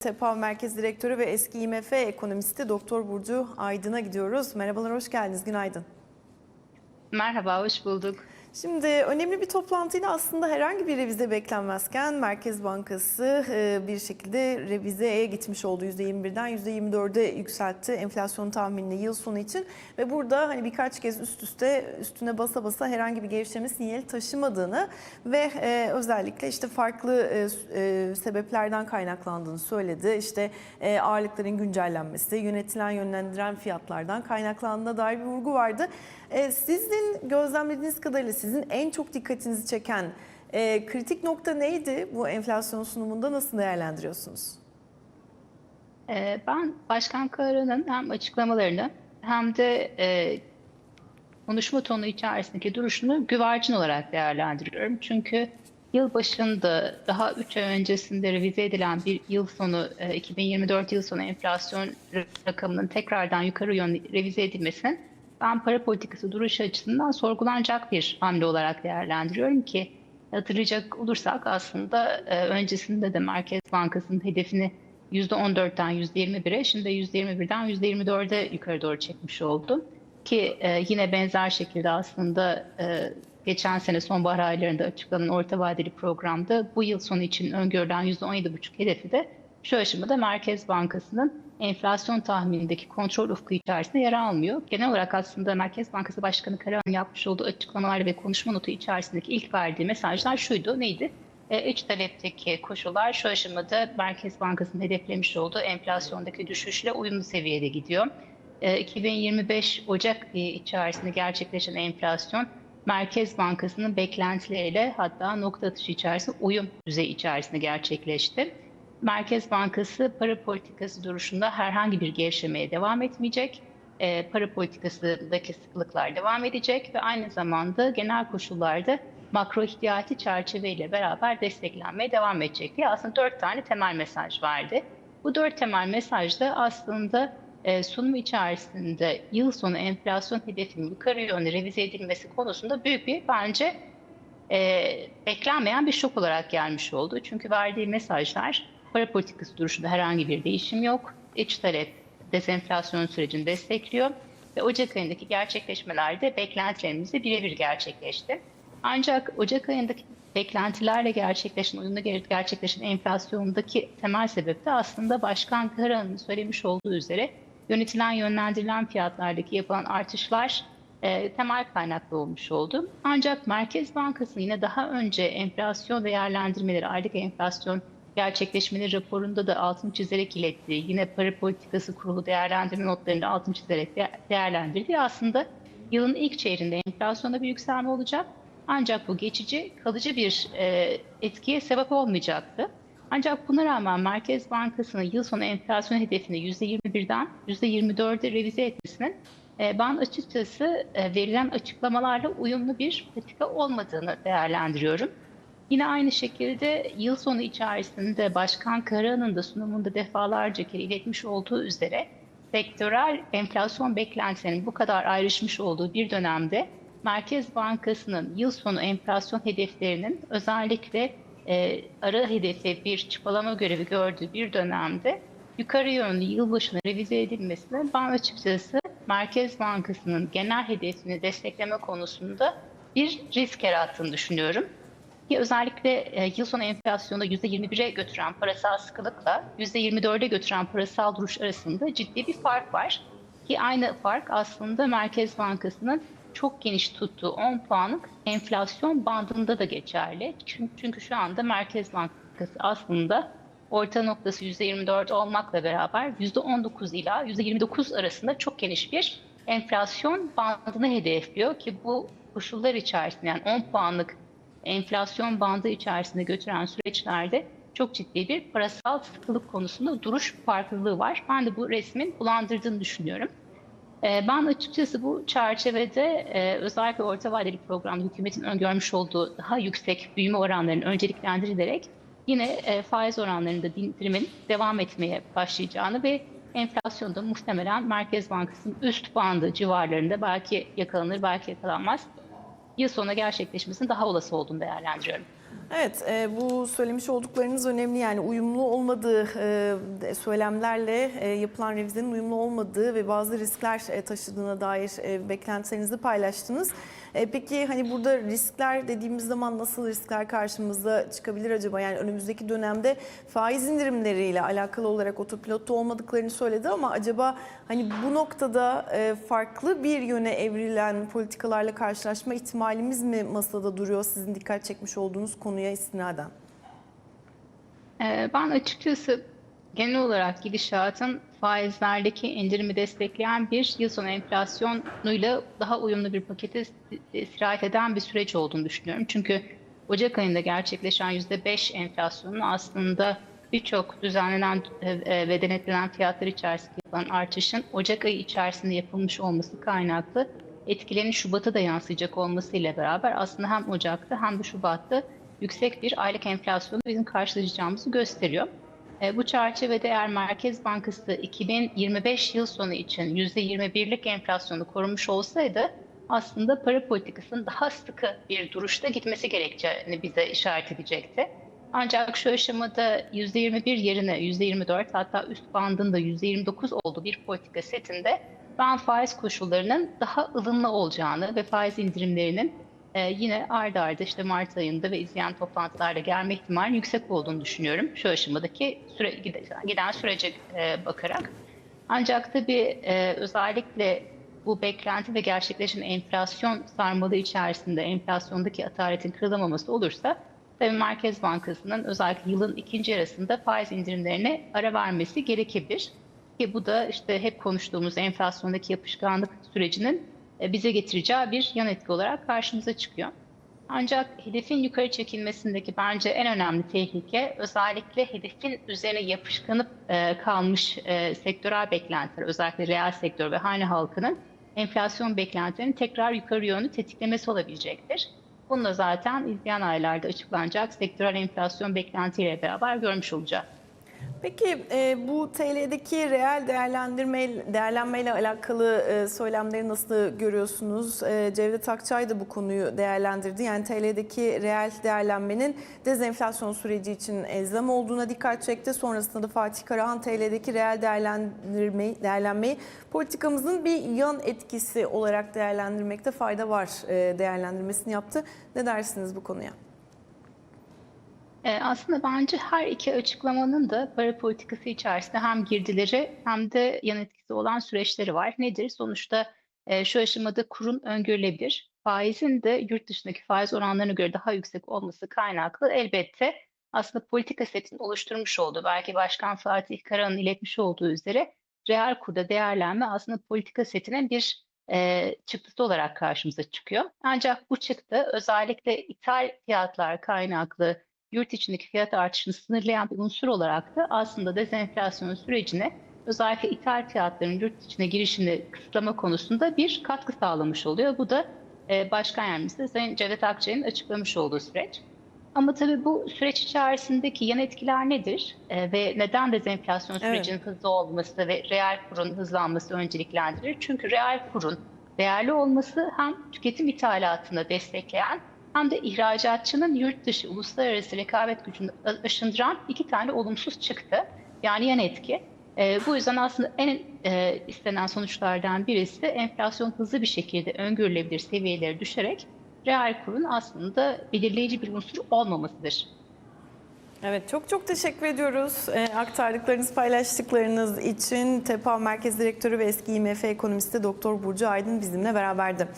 TEPAV Merkez Direktörü ve eski IMF ekonomisti Doktor Burcu Aydın'a gidiyoruz. Merhabalar, hoş geldiniz. Günaydın. Merhaba, hoş bulduk. Şimdi önemli bir toplantıyla aslında herhangi bir revize beklenmezken Merkez Bankası e, bir şekilde revizeye gitmiş oldu. %21'den %24'e yükseltti enflasyon tahminini yıl sonu için. Ve burada hani birkaç kez üst üste üstüne basa basa herhangi bir gevşeme sinyali taşımadığını ve e, özellikle işte farklı e, sebeplerden kaynaklandığını söyledi. İşte ağırlıkların güncellenmesi, yönetilen yönlendiren fiyatlardan kaynaklandığına dair bir vurgu vardı. Sizin gözlemlediğiniz kadarıyla sizin en çok dikkatinizi çeken e, kritik nokta neydi bu enflasyon sunumunda nasıl değerlendiriyorsunuz? Ee, Ben Başkan Kara'nın hem açıklamalarını hem de e, konuşma tonu içerisindeki duruşunu güvercin olarak değerlendiriyorum. Çünkü yıl başında daha 3 ay öncesinde revize edilen bir yıl sonu, e, 2024 yıl sonu enflasyon rakamının tekrardan yukarı yönlü revize edilmesinin ben para politikası duruşu açısından sorgulanacak bir hamle olarak değerlendiriyorum ki hatırlayacak olursak aslında e, öncesinde de Merkez Bankası'nın hedefini %14'ten %21'e şimdi %21'den %24'e yukarı doğru çekmiş oldu. Ki e, yine benzer şekilde aslında e, geçen sene sonbahar aylarında açıklanan orta vadeli programda bu yıl sonu için öngörülen %17,5 hedefi de şu aşamada Merkez Bankası'nın enflasyon tahminindeki kontrol ufku içerisinde yer almıyor. Genel olarak aslında Merkez Bankası Başkanı Karahan yapmış olduğu açıklamalar ve konuşma notu içerisindeki ilk verdiği mesajlar şuydu. Neydi? E, iç talepteki koşullar şu aşamada Merkez Bankası'nın hedeflemiş olduğu enflasyondaki düşüşle uyumlu seviyede gidiyor. E, 2025 Ocak e, içerisinde gerçekleşen enflasyon Merkez Bankası'nın beklentileriyle hatta nokta atışı içerisinde uyum düzeyi içerisinde gerçekleşti. Merkez Bankası para politikası duruşunda herhangi bir gevşemeye devam etmeyecek. E, para politikasındaki sıklıklar devam edecek ve aynı zamanda genel koşullarda makro ihtiyati çerçeveyle beraber desteklenmeye devam edecek diye aslında dört tane temel mesaj verdi. Bu dört temel mesajda aslında e, sunum içerisinde yıl sonu enflasyon hedefinin yukarı yönlü revize edilmesi konusunda büyük bir bence e, beklenmeyen bir şok olarak gelmiş oldu. Çünkü verdiği mesajlar para politikası duruşunda herhangi bir değişim yok. İç talep dezenflasyon sürecini destekliyor ve Ocak ayındaki gerçekleşmeler de beklentilerimizle birebir gerçekleşti. Ancak Ocak ayındaki beklentilerle gerçekleşen, uyumlu gerçekleşen enflasyondaki temel sebep de aslında Başkan Kara'nın söylemiş olduğu üzere yönetilen yönlendirilen fiyatlardaki yapılan artışlar e, temel kaynaklı olmuş oldu. Ancak Merkez Bankası yine daha önce enflasyon değerlendirmeleri, aylık enflasyon gerçekleşmeleri raporunda da altını çizerek iletti. Yine para politikası kurulu değerlendirme notlarında altını çizerek de değerlendirdi. Aslında yılın ilk çeyreğinde enflasyonda bir yükselme olacak. Ancak bu geçici, kalıcı bir e, etkiye sebep olmayacaktı. Ancak buna rağmen Merkez Bankası'nın yıl sonu enflasyon hedefini %21'den %24'e revize etmesinin e, ben açıkçası e, verilen açıklamalarla uyumlu bir politika olmadığını değerlendiriyorum. Yine aynı şekilde yıl sonu içerisinde Başkan Karahan'ın da sunumunda defalarca kere iletmiş olduğu üzere sektörel enflasyon beklentilerinin bu kadar ayrışmış olduğu bir dönemde Merkez Bankası'nın yıl sonu enflasyon hedeflerinin özellikle e, ara hedefe bir çıpalama görevi gördüğü bir dönemde yukarı yönlü yılbaşına revize edilmesine ben açıkçası Merkez Bankası'nın genel hedefini destekleme konusunda bir risk yarattığını düşünüyorum. Ki özellikle e, yıl sonu enflasyonu %21'e götüren parasal sıkılıkla %24'e götüren parasal duruş arasında ciddi bir fark var. Ki aynı fark aslında Merkez Bankası'nın çok geniş tuttuğu 10 puanlık enflasyon bandında da geçerli. Çünkü şu anda Merkez Bankası aslında orta noktası %24 olmakla beraber %19 ila %29 arasında çok geniş bir enflasyon bandını hedefliyor ki bu koşullar içerisinde yani 10 puanlık enflasyon bandı içerisinde götüren süreçlerde çok ciddi bir parasal sıkılık konusunda duruş farklılığı var. Ben de bu resmin bulandırdığını düşünüyorum. Ee, ben açıkçası bu çerçevede e, özellikle orta vadeli programda hükümetin öngörmüş olduğu daha yüksek büyüme oranlarının önceliklendirilerek yine e, faiz oranlarında indirimin devam etmeye başlayacağını ve enflasyonda muhtemelen Merkez Bankası'nın üst bandı civarlarında belki yakalanır belki yakalanmaz yıl sonuna gerçekleşmesinin daha olası olduğunu değerlendiriyorum. Evet, e, bu söylemiş olduklarınız önemli. Yani uyumlu olmadığı e, söylemlerle e, yapılan revizenin uyumlu olmadığı ve bazı riskler e, taşıdığına dair e, beklentilerinizi paylaştınız. E, peki hani burada riskler dediğimiz zaman nasıl riskler karşımıza çıkabilir acaba? Yani önümüzdeki dönemde faiz indirimleriyle alakalı olarak otopilotta olmadıklarını söyledi ama acaba hani bu noktada e, farklı bir yöne evrilen politikalarla karşılaşma ihtimalimiz mi masada duruyor sizin dikkat çekmiş olduğunuz konuya istinaden? Ee, Ben açıkçası genel olarak gidişatın faizlerdeki indirimi destekleyen bir yıl sonu enflasyonuyla daha uyumlu bir pakete sirayet eden bir süreç olduğunu düşünüyorum. Çünkü Ocak ayında gerçekleşen %5 enflasyonun aslında birçok düzenlenen e, ve denetlenen fiyatlar içerisinde yapılan artışın Ocak ayı içerisinde yapılmış olması kaynaklı etkilerin Şubat'a da yansıyacak olmasıyla beraber aslında hem Ocak'ta hem de Şubat'ta yüksek bir aylık enflasyonu bizim karşılaşacağımızı gösteriyor. E, bu çerçevede eğer Merkez Bankası 2025 yıl sonu için %21'lik enflasyonu korumuş olsaydı aslında para politikasının daha sıkı bir duruşta gitmesi gerekeceğini bize işaret edecekti. Ancak şu aşamada %21 yerine %24 hatta üst bandında %29 olduğu bir politika setinde ben faiz koşullarının daha ılımlı olacağını ve faiz indirimlerinin e, yine ardı ardı işte Mart ayında ve izleyen toplantılarda gelme ihtimali yüksek olduğunu düşünüyorum. Şu aşamadaki süre, giden sürece e, bakarak. Ancak tabii e, özellikle bu beklenti ve gerçekleşen enflasyon sarmalı içerisinde enflasyondaki ataretin kırılamaması olursa tabii Merkez Bankası'nın özellikle yılın ikinci yarısında faiz indirimlerine ara vermesi gerekebilir. Ki bu da işte hep konuştuğumuz enflasyondaki yapışkanlık sürecinin bize getireceği bir yan etki olarak karşımıza çıkıyor. Ancak hedefin yukarı çekilmesindeki bence en önemli tehlike özellikle hedefin üzerine yapışkanıp e, kalmış e, sektörel beklentiler, özellikle reel sektör ve hane halkının enflasyon beklentilerinin tekrar yukarı yönlü tetiklemesi olabilecektir. Bunu da zaten izleyen aylarda açıklanacak sektörel enflasyon beklentiyle beraber görmüş olacağız. Peki e, bu TL'deki reel değerlendirme değerlenmeyle alakalı e, söylemleri nasıl görüyorsunuz? E, Cevdet Akçay da bu konuyu değerlendirdi. Yani TL'deki reel değerlenmenin dezenflasyon süreci için elzem olduğuna dikkat çekti. Sonrasında da Fatih Karahan TL'deki reel değerlendirmeyi, değerlenmeyi politikamızın bir yan etkisi olarak değerlendirmekte fayda var e, değerlendirmesini yaptı. Ne dersiniz bu konuya? E, Aslında bence her iki açıklamanın da para politikası içerisinde hem girdileri hem de yan etkisi olan süreçleri var. Nedir? Sonuçta e, şu aşamada kurun öngörülebilir. Faizin de yurt dışındaki faiz oranlarına göre daha yüksek olması kaynaklı elbette aslında politika setinin oluşturmuş olduğu, belki Başkan Fatih Karahan'ın iletmiş olduğu üzere reel kurda değerlenme aslında politika setinin bir e, çıktısı olarak karşımıza çıkıyor. Ancak bu çıktı özellikle ithal fiyatlar kaynaklı yurt içindeki fiyat artışını sınırlayan bir unsur olarak da aslında dezenflasyon sürecine özellikle ithal fiyatların yurt içine girişini kısıtlama konusunda bir katkı sağlamış oluyor. Bu da e, Başkan Yardımcısı Sayın Cevdet Akçay'ın açıklamış olduğu süreç. Ama tabii bu süreç içerisindeki yan etkiler nedir? E, ve neden dezenflasyon sürecinin hızlı olması ve reel kurun hızlanması önceliklendirilir? Çünkü reel kurun değerli olması hem tüketim ithalatını destekleyen hem de ihracatçının yurt dışı uluslararası rekabet gücünü aşındıran iki tane olumsuz çıktı. Yani yan etki. E, bu yüzden aslında en e, istenen sonuçlardan birisi enflasyon hızlı bir şekilde öngörülebilir seviyelere düşerek reel kurun aslında belirleyici bir unsur olmamasıdır. Evet çok çok teşekkür ediyoruz e, aktardıklarınız, paylaştıklarınız için. TEPA Merkez Direktörü ve eski IMF ekonomisti Doktor Burcu Aydın bizimle beraberdi.